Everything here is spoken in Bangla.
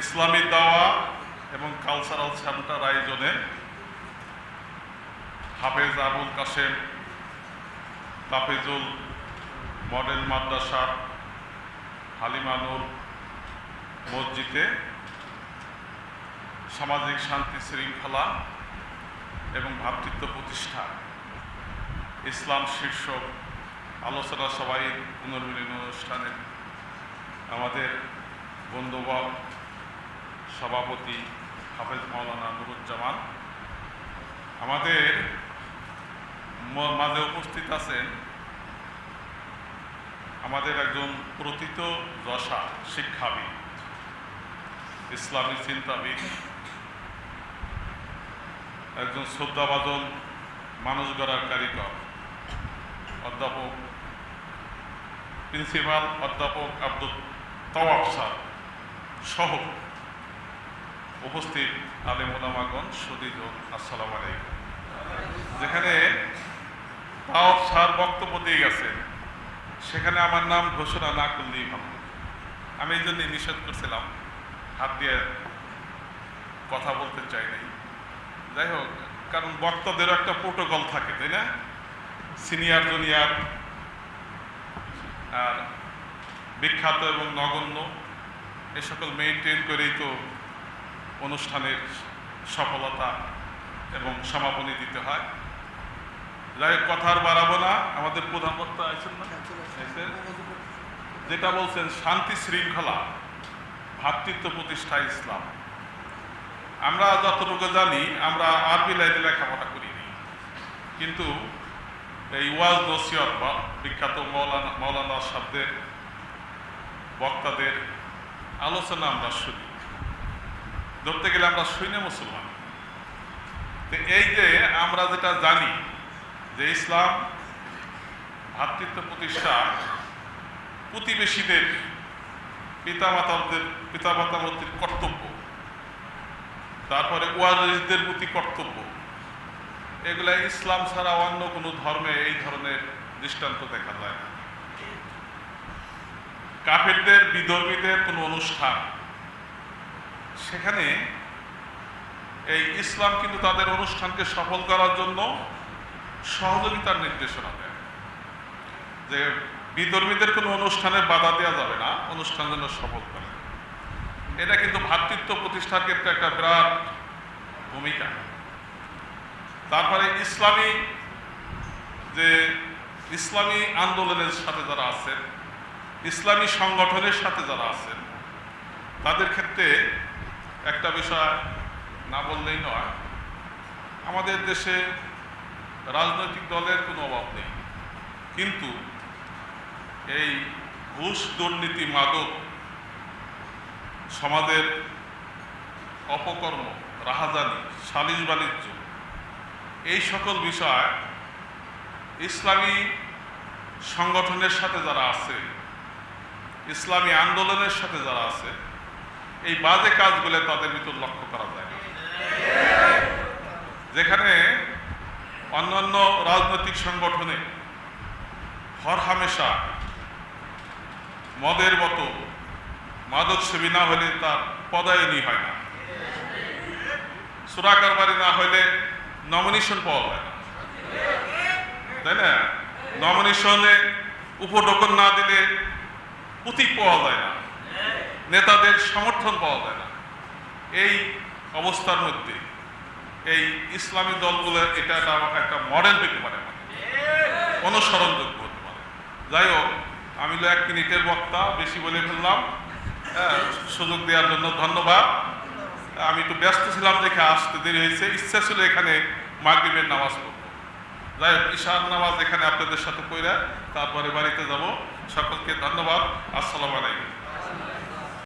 ইসলামী দাওয়া এবং কালচারাল সেন্টার আয়োজনে হাফেজ আবুল কাশেম, তাফেজুল মডেল মাদ্রাসার হালিমানুর মসজিদে সামাজিক শান্তি শৃঙ্খলা এবং ভ্রাতৃত্ব প্রতিষ্ঠা। ইসলাম শীর্ষক আলোচনা সবাই পুনর্মিলন অনুষ্ঠানে আমাদের বন্ধুবর সভাপতি হাফেজ মাওলানা নুরুজ্জামান, আমাদের মাঝে উপস্থিত আছেন আমাদের একজন প্রথিত যশা শিক্ষাবিদ, ইসলামী চিন্তাবিদ একজন শ্রদ্ধাভাজন মানুষ গড়ার কারিগর। অধ্যাপক প্রিন্সিপাল অধ্যাপক আব্দুল তওয়াব স্যার সহ উপস্থিত আলেম ওলামাগণ সুদীজ আসসালাম আলাইকুম। যেখানে তাও স্যার বক্তব্য দিয়ে গেছেন, সেখানে আমার নাম ঘোষণা না করলেই ভালো। আমি এই জন্য নিষেধ করছিলাম, হাত দিয়ে কথা বলতে চাই নাই। যাই হোক কারণ বক্তাদেরও একটা প্রোটোকল থাকে তাই না? সিনিয়র জুনিয়র আর বিখ্যাত এবং নগণ্য এ সকল মেনটেন করেই তো অনুষ্ঠানের সফলতা এবং সমাপনী দিতে হয়। যাই হোক, কথা আর বাড়াবো না। আমাদের প্রধান আছেন না? যেটা বলছেন শান্তি শৃঙ্খলা ভ্রাতৃত্ব প্রতিষ্ঠা ইসলাম। আমরা যতটুকু জানি, আমরা আরবি লাইনে লেখাপড়া করিনি কিন্তু এই ওয়াজ নসিয়ত বা বিখ্যাত মৌলানা মৌলানা শব্দের বক্তাদের আলোচনা আমরা শুনি। ধরতে গেলে আমরা শুনে মুসলমান। তো এই যে আমরা যেটা জানি যে ইসলাম ভ্রাতৃত্ব প্রতিষ্ঠা প্রতিবেশীদের পিতামাতাদের, পিতামাতামতির কর্তব্য তারপরে ওয়ারিসদের প্রতি কর্তব্য। এগুলা ইসলাম ছাড়া অন্য কোনো ধর্মে এই ধরনের দৃষ্টান্ত দেখা যায় না। কাফেরদের, বিধর্মীদের কোনো অনুষ্ঠান। সেখানে এই ইসলাম কিন্তু তাদের অনুষ্ঠানকে সফল করার জন্য সহযোগিতার নির্দেশনা দেয়। যে বিধর্মীদের কোনো অনুষ্ঠানে বাধা দেওয়া যাবে না, অনুষ্ঠান যেন সফল করে। এটা কিন্তু ভ্রাতৃত্ব প্রতিষ্ঠার ক্ষেত্রে একটা বিরাট ভূমিকা। তারপরে ইসলামী যে ইসলামী আন্দোলনের সাথে যারা আছেন, ইসলামী সংগঠনের সাথে যারা আছেন, তাদের ক্ষেত্রে একটা বিষয় না বললেই নয়, আমাদের দেশে রাজনৈতিক দলের কোনো অভাব নেই। কিন্তু এই ঘুষ দুর্নীতি মাদক সমাজের অপকর্ম রাহাজানি সালিশ বাণিজ্য, এই সকল বিষয় ইসলামী সংগঠনের সাথে যারা আছে, ইসলামী আন্দোলনের সাথে যারা আছে, এই বাজে কাজগুলো তাদের ভিতর লক্ষ্য করা যায়। যেখানে অন্যান্য রাজনৈতিক সংগঠনে হর হামেশা মদের মতো মাদক সেবী না হলে তার পদায়নী হয় না। সুরা কারবারি না হলে নমিনেশন পাওয়া যায় না। তাই না? নমিনেশনে উপটোকন না দিলে প্রতীক পাওয়া যায় না। নেতাদের সমর্থন পাওয়া যায় না। এই অবস্থার মধ্যে এই ইসলামী দলগুলো এটা একটা মডেল পেতে পারে অনুসরণযোগ্য হতে পারে। যাই হোক, আমি এক মিনিটের বক্তা, বেশি বলে ফেললাম। সুযোগ দেওয়ার জন্য ধন্যবাদ। আমি একটু ব্যস্ত ছিলাম দেখে আসতে দেরি হয়েছে। ইচ্ছা ছিল এখানে মাগরিবের নামাজ পড়ব যাই হোক, ঈশার নামাজ এখানে আপনাদের সাথে কইরা তারপরে বাড়িতে যাব। সকলকে ধন্যবাদ। আসসালামু আলাইকুম।